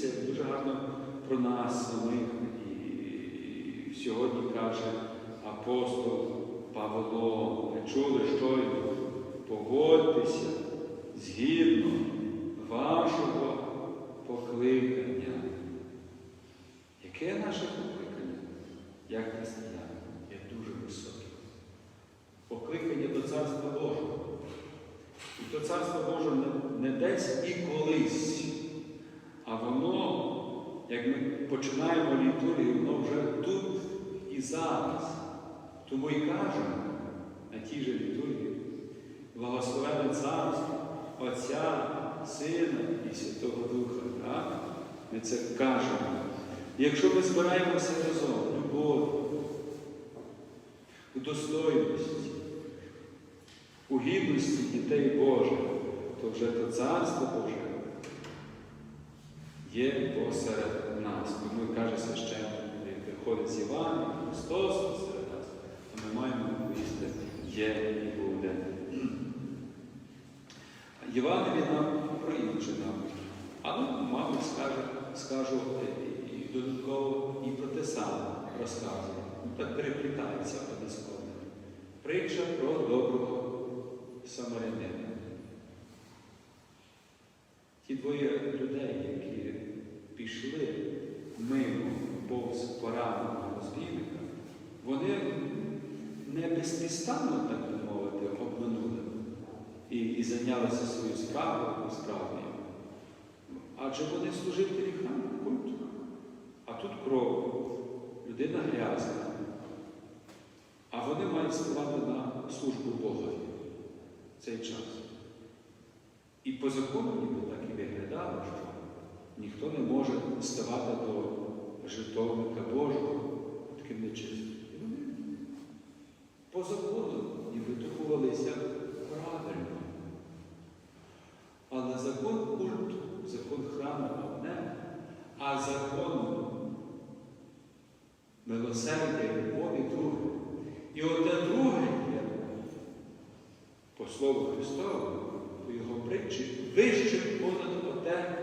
дивіться, дуже гарно про нас самих. І сьогодні каже апостол Павло, ви чули щойно, погодьтеся згідно вашого покликання. Яке наше покликання? Як християни? Є дуже високе. Покликання до Царства Божого. І то Царство Боже не, десь і колись, воно, як ми починаємо літургію, воно вже тут і зараз. Тому і кажемо на тій же літургії, благословенне царство Отця, Сина і Святого Духа. Так? Ми це кажемо. Якщо ми збираємося разом, любов, у достойності, у гідності дітей Божих, то вже то Царство Боже є посеред нас. Тому каже священник, коли приходить з Івана, Христос посеред нас, то ми маємо відповісти, є і буде. Євангеліє нам про інше нам. Але, мабуть, скаже, скажу е, і додатково і про те саме розказує. Ну, так переплітається одним. Притча про доброго самарянина. Не безпідставно, так би мовити, обманули і, і зайнялися своєю справою справою. Адже вони служителі храму культу. А тут кров, людина грязна. А вони мають ставати на службу Богові в цей час. І по закону ніби так і виглядало, що ніхто не може ставати до жертовника Божого таким нечистим. І вони по закону ніби духувалися правильно. Але закон культу, закон храму одне, а закон милосердя і друге. І оте друге є, по слову Христову, по його притчі, вище понад оте.